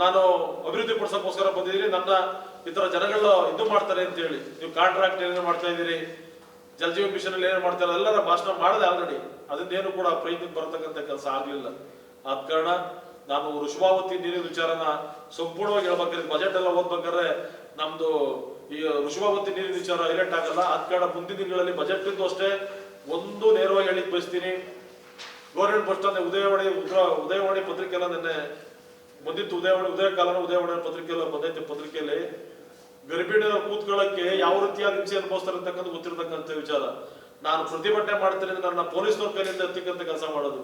ನಾನು ಅಭಿವೃದ್ಧಿ ಪಡಿಸೋಕ್ಕೋಸ್ಕರ ಬಂದಿದ್ದೀನಿ. ನನ್ನ ಇತರ ತರ ಜನಗಳು ಇದು ಮಾಡ್ತಾರೆ ಅಂತ ಹೇಳಿ ನೀವು ಕಾಂಟ್ರಾಕ್ಟ್ ಏನೇನು ಮಾಡ್ತಾ ಇದ್ದೀರಿ, ಜಲ್ ಜೀವನ್ ಮಿಷನ್ ಅಲ್ಲಿ ಏನೇನು ಮಾಡ್ತಾರೆ ಎಲ್ಲರ ಭಾಷಣ ಮಾಡಿದೆ ಆಲ್ರೆಡಿ ಅದನ್ನೇನು ಕೂಡ ಪ್ರಯತ್ನಕ್ಕೆ ಬರತಕ್ಕಂಥ ಕೆಲಸ ಆಗಲಿಲ್ಲ. ಆದ ಕಾರಣ ನಾನು ಋಷಭಾವತಿ ನೀರಿನ ವಿಚಾರನ ಸಂಪೂರ್ಣವಾಗಿ ಹೇಳ್ಬೇಕಾದ್ರೆ ಬಜೆಟ್ ಎಲ್ಲ ಓದ್ಬೇಕಾದ್ರೆ ನಮ್ದು ಈ ಋಷಭಾವತಿ ನೀರಿನ ವಿಚಾರ ಹೈಲೈಟ್ ಆಗಲ್ಲ. ಆದ ಕಾರಣ ಮುಂದಿನ ದಿನಗಳಲ್ಲಿ ಬಜೆಟ್ ಇದ್ದು ಅಷ್ಟೇ ಒಂದು ನೇರವಾಗಿ ಹೇಳಿಕ್ ಬಯಸ್ತೀನಿ. Government bus stand Udayavani Udayavani ಪತ್ರಿಕೆ ಎಲ್ಲ ನಿನ್ನೆ ಬಂದಿತ್ತು ಉದಯವಾಣಿ ಉದಯ ಕಾಲನ ಉದಯವಾಣಿ ಪತ್ರಿಕೆ ಎಲ್ಲ ಬಂದೈತೆ. ಪತ್ರಿಕೆಯಲ್ಲಿ ಗರ್ಭಿಣಿಯರ ಕೂತ್ಕೊಳ್ಳಕ್ಕೆ ಯಾವ ರೀತಿಯಾದ ಹಿಂಸೆ ಅನುಭವಿಸ್ತಾರೆ ಅಂತಕ್ಕಂಥ ಗೊತ್ತಿರತಕ್ಕಂಥ ವಿಚಾರ. ನಾನು ಪ್ರತಿಭಟನೆ ಮಾಡ್ತೀನಿ ನನ್ನ ಪೊಲೀಸ್ನವ್ರ ನೌಕರಿಯಿಂದ ಎತ್ತಿಕ್ಕಂತ ಕೆಲಸ ಮಾಡೋದು.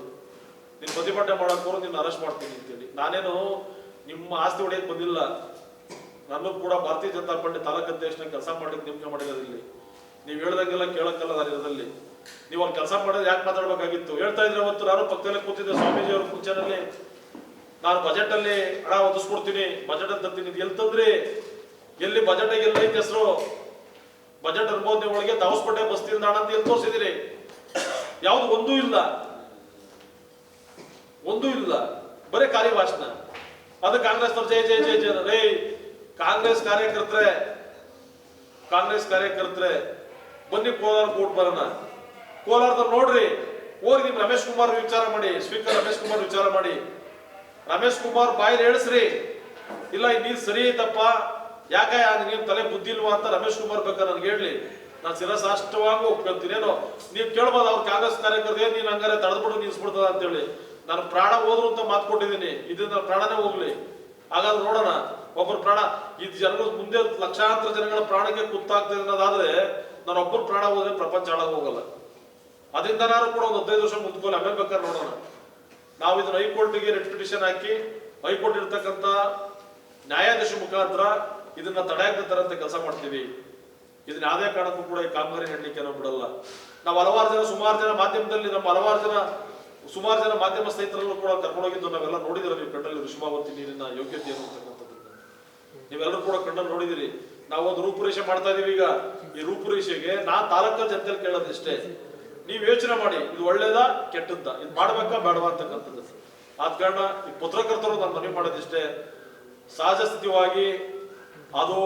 ನೀನು ಪ್ರತಿಭಟನೆ ಮಾಡೋಕ್ಕೋರು ನಿನ್ನ ಅರೆಸ್ಟ್ ಮಾಡ್ತೀನಿ ಅಂತೇಳಿ. ನಾನೇನು ನಿಮ್ಮ ಆಸ್ತಿ ಹೊಡೆಯಕ್ಕೆ ಬಂದಿಲ್ಲ. ನಾನು ಕೂಡ ಭಾರತೀಯ ಜನತಾ ಪಾರ್ಟಿ ತಾಲೂಕು ಅಧ್ಯಕ್ಷನ ಕೆಲಸ ಮಾಡ್ಲಿಕ್ಕೆ ನೇಮಕ ಮಾಡಿರೋದಿಲ್ಲ ನೀವು ಹೇಳ್ದಂಗೆಲ್ಲ ಕೇಳಕ್ಕಲ್ಲ ನಾನು ನೀವು ಅಲ್ಲಿ ಕೆಲಸ ಮಾಡೋದು ಯಾಕೆ ಮಾತಾಡ್ಬೇಕಾಗಿತ್ತು? ಹೇಳ್ತಾ ಇದ್ರೆ ಅವತ್ತು ನಾನು ಪಕ್ಕದಲ್ಲೇ ಕೂತಿದ್ದೆ ಸ್ವಾಮೀಜಿ ಅವ್ರ ನಾನು ಬಜೆಟ್ ಅಲ್ಲಿ ಹಣ ಒದಿಸ್ಕೊಡ್ತೀನಿ ಬಜೆಟ್ ಅಂತ ಇದು ಎಲ್ಲಿ ತಂದ್ರಿ? ಎಲ್ಲಿ ಬಜೆಟ್ ಎಲ್ಲ ಐತೆ ಹೆಸರು? ಬಜೆಟ್ ಅನುಮೋದನೆ ಒಳಗೆ ದಾವಸ್ಪೇಟೆ ಬಸ್ ನಿಲ್ದಾಣ ಅಂತ ಎಲ್ಲಿ ತೋರಿಸಿದಿರಿ? ಯಾವ್ದು ಒಂದೂ ಇಲ್ಲ. ಒಂದೂ ಇಲ್ಲ. ಬರೀ ಖಾಲಿ ಭಾಷಣ. ಅದು ಕಾಂಗ್ರೆಸ್ ಜಯ ಜಯ ಜಯ ಜಯ ರೇ ಕಾಂಗ್ರೆಸ್ ಕಾರ್ಯಕರ್ತರೆ ಕಾಂಗ್ರೆಸ್ ಕಾರ್ಯಕರ್ತರೆ, ಬನ್ನಿ ಕೋಲಾರ ಕೋರ್ಟ್ ಬರೋಣ. ಕೋಲಾರದಲ್ಲಿ ನೋಡ್ರಿ, ಹೋಗಿ ನಿಮ್ ರಮೇಶ್ ಕುಮಾರ್ ವಿಚಾರ ಮಾಡಿ, ಸ್ಪೀಕರ್ ರಮೇಶ್ ಕುಮಾರ್ ವಿಚಾರ ಮಾಡಿ. ರಮೇಶ್ ಕುಮಾರ್ ಬಾಯಲ್ಲಿ ಹೇಳಿಸ್ರಿ. ಇಲ್ಲ ನೀನು ಸರಿ ಐತಪ್ಪ. ಯಾಕೆ ನಿನ್ಗೆ ತಲೆ ಬುದ್ಧಿ ಇಲ್ವಾ ಅಂತ ರಮೇಶ್ ಕುಮಾರ್ ಬೇಕಾ ನನ್ಗೆ ಹೇಳಿ ನಾನು ಶಿರಸಾಷ್ಟವಾಗಿ ಒಪ್ಕೊಂತೀನಿ ಏನೋ, ನೀವ್ ಕೇಳ್ಬೋದು ಅವ್ರ ಕಾಂಗ್ರೆಸ್ ಕಾರ್ಯಕರ್ತರು ಏನ್ ನೀನ್ ಹಂಗಾರೆ ತಡೆದ್ಬಿಡು ನಿಲ್ಸ್ಬಿಡ್ತದ ಅಂತೇಳಿ. ನಾನು ಪ್ರಾಣ ಹೋದ್ರು ಅಂತ ಮಾತು ಕೊಟ್ಟಿದ್ದೀನಿ. ಇದರಿಂದ ಪ್ರಾಣನೇ ಹೋಗ್ಲಿ. ಹಾಗಾದ್ರೆ ನೋಡೋಣ. ಒಬ್ಬರು ಪ್ರಾಣ ಇದು ಜನರು ಮುಂದೆ ಲಕ್ಷಾಂತರ ಜನಗಳ ಪ್ರಾಣಕ್ಕೆ ಕುತ್ತಾಗ್ತದೆ ಅನ್ನೋದಾದ್ರೆ ನಾನು ಒಬ್ಬರು ಪ್ರಾಣ ಹೋದ್ರೆ ಪ್ರಪಂಚ ಹಾಳಾಗ ಹೋಗಲ್ಲ. ಅದರಿಂದ ನಾನು ಕೂಡ ಒಂದು ಹದಿನೈದು ವರ್ಷ ಮುಂದ್ಕೋಲಿ ಆಮೇಲೆ ಬೇಕಾದ್ರೆ ನೋಡೋಣ. ನಾವು ಇದನ್ನು ಹೈಕೋರ್ಟ್ಗೆ ರೆಡ್ ಪಿಟಿಷನ್ ಹಾಕಿ, ಹೈಕೋರ್ಟ್ ಇರ್ತಕ್ಕಂಥ ನ್ಯಾಯಾಧೀಶ ಮುಖಾಂತರ ಇದನ್ನ ತಡೆಯಾಗದ ತರಂತ ಕೆಲಸ ಮಾಡ್ತೀವಿ. ಇದನ್ನ ಯಾವುದೇ ಕಾರಣಕ್ಕೂ ಕೂಡ ಈ ಕಾಮಗಾರಿ ಹೇಳಲಿಕ್ಕೆ ನಾವು ಬಿಡಲ್ಲ. ನಾವು ಹಲವಾರು ಜನ, ಸುಮಾರು ಜನ ಮಾಧ್ಯಮದಲ್ಲಿ, ನಮ್ಮ ಹಲವಾರು ಜನ, ಸುಮಾರು ಜನ ಮಾಧ್ಯಮ ಸ್ನೇಹಿತರಲ್ಲೂ ಕೂಡ ಕರ್ಕೊಂಡೋಗಿದ್ದು ನಾವೆಲ್ಲ ನೋಡಿದ್ರೆ ನೀವು ಕಣ್ಣಲ್ಲಿ ಋಷಭಾವತಿ ನೀರಿನ ಯೋಗ್ಯತೆ ಏನು ನೀವೆಲ್ಲರೂ ಕೂಡ ಕಂಡಲ್ಲಿ ನೋಡಿದಿರಿ ನಾವು ಒಂದು ರೂಪುರೇಷೆ ಮಾಡ್ತಾ ಇದೀವಿ ಈಗ. ಈ ರೂಪುರೇಷೆಗೆ ನಾ ತಾಲೂಕಲ್ಲಿ ಜನತೆ ಕೇಳೋದು ಇಷ್ಟೇ. ನೀವು ಯೋಚನೆ ಮಾಡಿ, ಇದು ಒಳ್ಳೇದಾ ಕೆಟ್ಟದ್ದ? ಇದು ಮಾಡ್ಬೇಕಾ ಬೇಡವಾ ಅಂತಕ್ಕಂಥದ್ದು ಆದ ಕಾರಣ ಈ ಪತ್ರಕರ್ತರು ನಾನು ಮನವಿ ಮಾಡೋದಿಷ್ಟೇ ಸಹಜ ಸ್ಥಿತಿವಾಗಿ ಅದು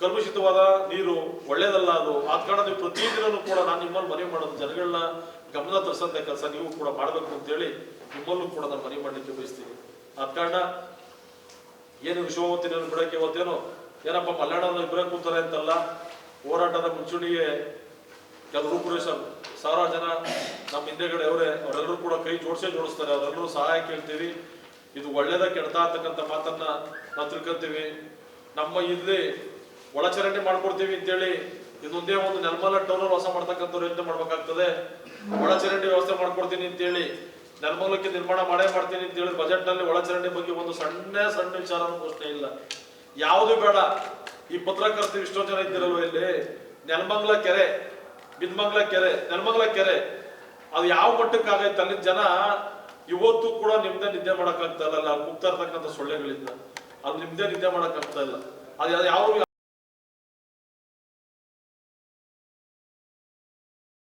ಕಲುಷಿತವಾದ ನೀರು, ಒಳ್ಳೇದಲ್ಲ ಅದು. ಆದ ಕಾರಣ ನೀವು ಪ್ರತಿದಿನನೂ ಕೂಡ ನಾನು ನಿಮ್ಮಲ್ಲಿ ಮನವಿ ಮಾಡೋದು ಜನಗಳನ್ನ ಗಮನ ತರಿಸಂತ ಕೆಲಸ ನೀವು ಕೂಡ ಮಾಡಬೇಕು ಅಂತೇಳಿ ನಿಮ್ಮಲ್ಲೂ ಕೂಡ ನಾನು ಮನವಿ ಮಾಡಲಿಕ್ಕೆ ಬಯಸ್ತೀನಿ. ಆದ ಕಾರಣ ಏನು ವಿಶ್ವಮೂರ್ತಿ ಬಿಡಕ್ಕೆ ಇವತ್ತೇನು, ಏನಪ್ಪ ಮಲ್ಯಾಣ ಇಬ್ಬರೇ ಕೂತಾರೆ ಅಂತಲ್ಲ, ಹೋರಾಟದ ಮುಂಚೂಣಿಗೆ ಕೆಲವು ಕೂಡ ಸಾವಿರಾರು ಜನ ನಮ್ಮ ಹಿಂದೆಗಡೆ ಅವರೇ, ಅವರೆಲ್ಲರೂ ಕೂಡ ಕೈ ಜೋಡಿಸೇ ಜೋಡಿಸ್ತಾರೆ. ಅವರೆಲ್ಲರೂ ಸಹಾಯ ಕೇಳ್ತೀವಿ ಇದು ಒಳ್ಳೇದ ಕೆಡ್ತಾ ಅಂತಕ್ಕಂಥ ಮಾತನ್ನ ನಾವು ತಿಳ್ಕೊಂತೀವಿ. ನಮ್ಮ ಇಲ್ಲಿ ಒಳಚರಂಡಿ ಮಾಡ್ಕೊಡ್ತೀವಿ ಅಂತೇಳಿ ಇದೊಂದೇ ಒಂದು ನೆಲಮಲ ಟೌನಲ್ಲಿ ವಾಸ ಮಾಡ್ತಕ್ಕಂಥವ್ರು ಯೋಚನೆ ಮಾಡ್ಬೇಕಾಗ್ತದೆ. ಒಳಚರಂಡಿ ವ್ಯವಸ್ಥೆ ಮಾಡ್ಕೊಡ್ತೀನಿ ಅಂತೇಳಿ, ನೆಲಮೂಲಕ್ಕೆ ನಿರ್ಮಾಣ ಮಾಡೇ ಮಾಡ್ತೀನಿ ಅಂತ ಹೇಳಿ ಬಜೆಟ್ನಲ್ಲಿ ಒಳಚರಂಡಿ ಬಗ್ಗೆ ಒಂದು ಸಣ್ಣ ಸಣ್ಣ ವಿಚಾರನೂ ಪ್ರಶ್ನೆ ಇಲ್ಲ. ಯಾವುದು ಬೇಡ. ಈ ಪತ್ರಕರ್ತರು ಇಷ್ಟೋ ಜನ ಇದ್ದಿರಲ್ವ ಇಲ್ಲಿ. ನೆಲಮಂಗಲ ಕೆರೆ ಬಿದ್ಮಂಗಲ ಕೆರೆ, ನೆಲಮಂಗ್ಲ ಕೆರೆ. ಅದು ಯಾವ ಮಟ್ಟಕ್ಕೆ ಆಗೈತೆ? ಅಲ್ಲಿನ ಜನ ಇವತ್ತು ಕೂಡ ನಿಮ್ದೇ ನಿದ್ದೆ ಮಾಡಕ್ ಆಗ್ತಾ ಇಲ್ಲ. ಅಲ್ಲಿ ಕೂಗ್ತಾ ಇರ್ತಕ್ಕಂಥ ಸೊಳ್ಳೆಗಳಿಂದ. ಅದು ನಿಮ್ದೇ ನಿದ್ದೆ ಆಗ್ತಾ ಇಲ್ಲ. ಅದು ಯಾವ